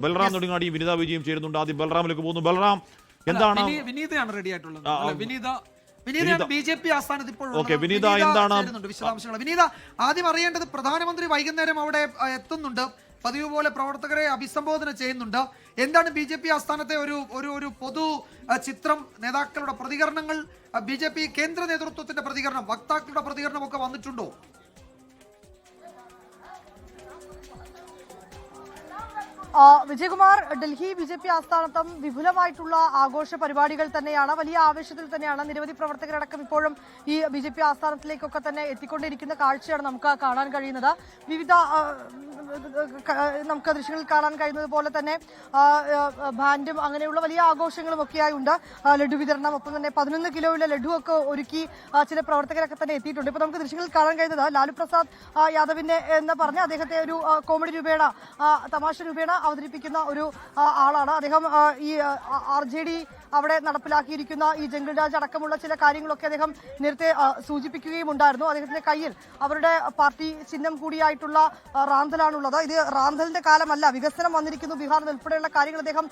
ബൽറാം നെടുങ്ങാടിയും വിനിത വിജയും ചേരുന്നുണ്ട്. ആദ്യം ബൽറാമിലേക്ക് പോകുന്നു. ബൽറാം എന്താണ് വിനീ- വിനീതയാണ് റെഡി ആയിട്ടുള്ളത്. വിനീത വിനീത. എന്താണ് വിശദാംശങ്ങൾ. വിനീത ആദ്യം അറിയേണ്ടത് പ്രധാനമന്ത്രി വൈകുന്നേരം അവിടെ എത്തുന്നുണ്ട്. പതിവ് പോലെ പ്രവർത്തകരെ അഭിസംബോധന ചെയ്യുന്നുണ്ട്. എന്താണ് ബി ജെ പി ആസ്ഥാനത്തെ ഒരു ഒരു ഒരു പൊതു ചിത്രം? നേതാക്കളുടെ പ്രതികരണങ്ങൾ ബി ജെ പി കേന്ദ്ര നേതൃത്വത്തിന്റെ പ്രതികരണം വക്താക്കളുടെ പ്രതികരണം ഒക്കെ വന്നിട്ടുണ്ടോ? Vijayakumar Delhi B J P ആസ്ഥാനത്തും വിപുലമായിട്ടുള്ള ആഘോഷ പരിപാടികൾ തന്നെയാണ് വലിയ ആവേശത്തിൽ തന്നെയാണ് നിരവധി പ്രവർത്തകരടക്കം ഇപ്പോഴും ഈ ബി ജെ പി ആസ്ഥാനത്തിലേക്കൊക്കെ തന്നെ എത്തിക്കൊണ്ടിരിക്കുന്ന കാഴ്ചയാണ് നമുക്ക് കാണാൻ കഴിയുന്നത്. വിവിധ നമുക്ക് ദൃശ്യങ്ങളിൽ കാണാൻ കഴിയുന്നത് പോലെ തന്നെ ബാൻഡും അങ്ങനെയുള്ള വലിയ ആഘോഷങ്ങളും ഒക്കെയായി ഉണ്ട്. ലഡു വിതരണം ഒപ്പം തന്നെ പതിനൊന്ന് കിലോയിലെ ലഡു ഒക്കെ ഒരുക്കി ചില പ്രവർത്തകരൊക്കെ തന്നെ എത്തിയിട്ടുണ്ട്. ഇപ്പൊ നമുക്ക് ദൃശ്യങ്ങളിൽ കാണാൻ കഴിയുന്നത് ലാലു പ്രസാദ് യാദവിന്റെ യാദവിനെ എന്ന് പറഞ്ഞ് അദ്ദേഹത്തെ ഒരു കോമഡി രൂപേണ തമാശ രൂപേണ അവതരിപ്പിക്കുന്ന ഒരു ആളാണ്. അദ്ദേഹം ഈ ആർ ജെ ഡി അവിടെ നടപ്പിലാക്കിയിരിക്കുന്ന ഈ ജംഗിൾ രാജ് അടക്കമുള്ള ചില കാര്യങ്ങളൊക്കെ അദ്ദേഹം നേരത്തെ സൂചിപ്പിക്കുകയും ഉണ്ടായിരുന്നു അദ്ദേഹത്തിന്റെ കയ്യിൽ അവരുടെ പാർട്ടി ചിഹ്നം കൂടിയായിട്ടുള്ള റാന്തലാണുള്ളത്. ഇത് റാന്തലിന്റെ കാലമല്ല വികസനം വന്നിരിക്കുന്നു ബീഹാറിൽ ഉൾപ്പെടെയുള്ള കാര്യങ്ങൾ അദ്ദേഹം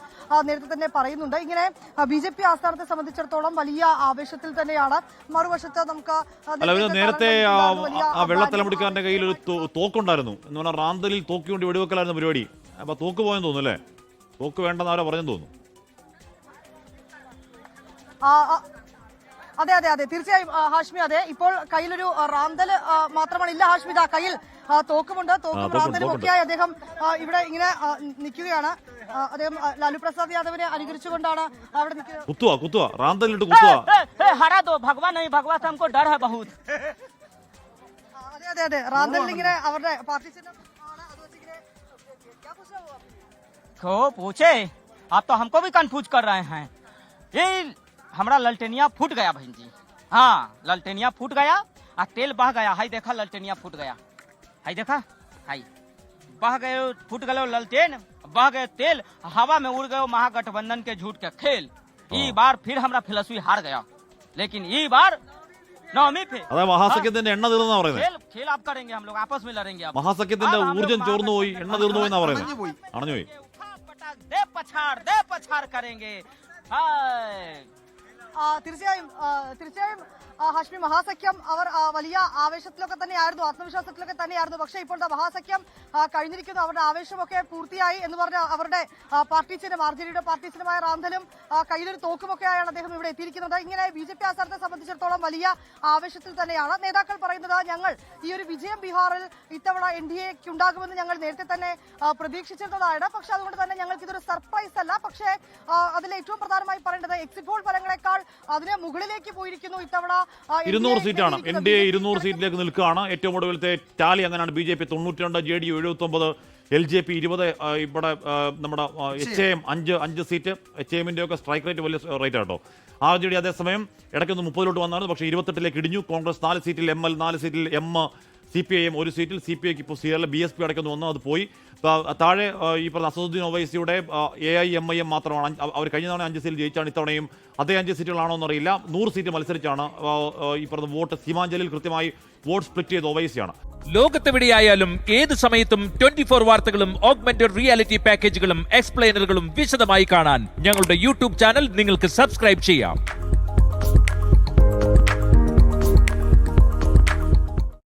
നേരത്തെ തന്നെ പറയുന്നുണ്ട്. ഇങ്ങനെ ബി ജെ പി ആസ്ഥാനത്തെ സംബന്ധിച്ചിടത്തോളം വലിയ ആവേശത്തിൽ തന്നെയാണ്. മറുവശത്ത് നമുക്ക് നേരത്തെ ആ വെള്ളത്തലമുടിക്കാരന്റെ കയ്യിൽ ഒരു തോക്കുണ്ടായിരുന്നു. എന്ന് പറഞ്ഞാൽ റാന്തലിൽ തോക്കി കൊണ്ട് വെടിവെക്കലായിരുന്നു പരിപാടി. അപ്പൊ തൂക്ക് പോയെന്ന് തോന്നുന്നു അല്ലേ? തൂക്ക് വേണ്ടെന്ന് അവരെ പറഞ്ഞു തോന്നുന്നു. അതെ അതെ അതെ. തീർച്ചയായും ഹാഷ്മി അതെ. ഇപ്പോൾ കയ്യിലൊരു റാന്തൽ മാത്രമാണ്. ഇല്ല ഹാഷ്മി ഇതാ കയ്യിൽ തോക്കുമുണ്ട്. തോക്കും റാന്തലും ഒക്കെയായി അദ്ദേഹം ഇവിടെ ഇങ്ങനെ നിൽക്കുകയാണ്. അദ്ദേഹം ലാലു പ്രസാദ് യാദവിനെ അനുകരിച്ചുകൊണ്ടാണ് അവിടെ കുത്തുവാ കുത്തുവാ. കുത്തുവാ. അതെ അതെ അതെ. റാന്തലിൽ ഇങ്ങനെ അവരുടെ പാർട്ടി ചിഹ്നം ആണ്. क्या पूछ हो आप? पूछे आप तो हमको भी कंफ्यूज कर रहे हैं। ये हमारा ललटेनिया फूट गया बहन जी। हाँ ललटेनिया फूट गया और तेल बह गया। हाई देखा ललटेनिया फूट गया। हाई देखा हाई बह गए फूट गए ललटेन बह गए तेल हवा में उड़ गए महागठबंधन के झूठ के खेल। ई बार फिर हमारा फिलसफी हार गया। लेकिन ई बार അതെ മഹാസഖ്യത്തിന്റെ എണ്ണ തീർന്നാ പറയുന്നത് മഹാസഖ്യത്തിന്റെ ഊർജം ചോർന്നു പോയി എണ്ണ തീർന്നു പോയി എന്നാ പറയുന്നത് അണഞ്ഞുപോയി തീർച്ചയായും തീർച്ചയായും ഹാഷ്മി മഹാസഖ്യം അവർ വലിയ ആവേശത്തിലൊക്കെ തന്നെയായിരുന്നു ആത്മവിശ്വാസത്തിലൊക്കെ തന്നെയായിരുന്നു. പക്ഷേ ഇപ്പോഴത്തെ മഹാസഖ്യം കഴിഞ്ഞിരിക്കുന്നു. അവരുടെ ആവേശമൊക്കെ പൂർത്തിയായി എന്ന് പറഞ്ഞ അവരുടെ പാർട്ടി ചിഹ്നം ആർ ജെ ഡിയുടെ പാർട്ടി ചിഹ്നമായ റാന്തലും കയ്യിലൊരു തോക്കുമൊക്കെ ആയാണ് അദ്ദേഹം ഇവിടെ എത്തിയിരിക്കുന്നത്. ഇങ്ങനെ ബി ജെ പി ആസ്ഥാനത്തെ സംബന്ധിച്ചിടത്തോളം വലിയ ആവേശത്തിൽ തന്നെയാണ്. നേതാക്കൾ പറയുന്നത് ഞങ്ങൾ ഈ ഒരു വിജയം ബീഹാറിൽ ഇത്തവണ എൻ ഡി എക്ക് ഉണ്ടാകുമെന്ന് ഞങ്ങൾ നേരത്തെ തന്നെ പ്രതീക്ഷിച്ചിരുന്നതാണ്. പക്ഷെ അതുകൊണ്ട് തന്നെ ഞങ്ങൾക്ക് ഇതൊരു സർപ്രൈസ് അല്ല. പക്ഷേ അതിൽ ഏറ്റവും പ്രധാനമായി പറയേണ്ടത് എക്സിറ്റ് പോൾ ഫലങ്ങളെക്കാൾ അതിന് മുകളിലേക്ക് പോയിരിക്കുന്നു ഇത്തവണ ഇരുന്നൂറ് സീറ്റാണ്. എൻ ഡി എ ഇരുന്നൂറ് സീറ്റിലേക്ക് നിൽക്കുകയാണ്. ഏറ്റവും ഒടുവിലത്തെ ടാലി അങ്ങനെയാണ് ബി ജെ പി തൊണ്ണൂറ്റിരണ്ട് ജെ ഡി എഴുപത്തൊമ്പത് എൽ ജെ പി ഇരുപത് ഇവിടെ നമ്മുടെ എച്ച് എം അഞ്ച് അഞ്ച് സീറ്റ്. എച്ച് എമ്മിന്റെ ഒക്കെ സ്ട്രൈക്ക് റേറ്റ് വലിയ റേറ്റ് ആട്ടോ. ആർ ജെ ഡി അതേസമയം ഇടയ്ക്കൊന്ന് മുപ്പതിലോട്ട് വന്നാണ് പക്ഷേ ഇരുപത്തെട്ടിലേക്ക് ഇടിഞ്ഞു. കോൺഗ്രസ് നാല് സീറ്റിൽ എം എൽ നാല് സീറ്റിൽ M C P I M ഒരു സീറ്റിൽ സി പി ഐക്ക് ഇപ്പോൾ സി ബി എസ് പി അടയ്ക്കുന്നു വന്നു അത് പോയി. താഴെ ഈ പറഞ്ഞ Asaduddin ഒവൈസിയുടെ A I M I M മാത്രമാണ്. അവർ കഴിഞ്ഞ തവണ അഞ്ച് സീറ്റിൽ ജയിച്ചാണ് ഇത്തവണയും അതേ അഞ്ച് സീറ്റുകളാണോ എന്നറിയില്ല. നൂറ് സീറ്റ് മത്സരിച്ചാണ് ഈ പറഞ്ഞ വോട്ട് സീമാഞ്ചലിൽ കൃത്യമായി വോട്ട് സ്പ്ലിറ്റ് ചെയ്ത് ഒവൈസിയാണ്. ലോകത്തെവിടെയായാലും ഏത് സമയത്തും ട്വന്റി ഫോർ വാർത്തകളും ഓഗ്മെന്റഡ് റിയാലിറ്റി പാക്കേജുകളും എക്സ്പ്ലെയിനറുകളും വിശദമായി കാണാൻ ഞങ്ങളുടെ യൂട്യൂബ് ചാനൽ നിങ്ങൾക്ക് സബ്സ്ക്രൈബ് ചെയ്യാം.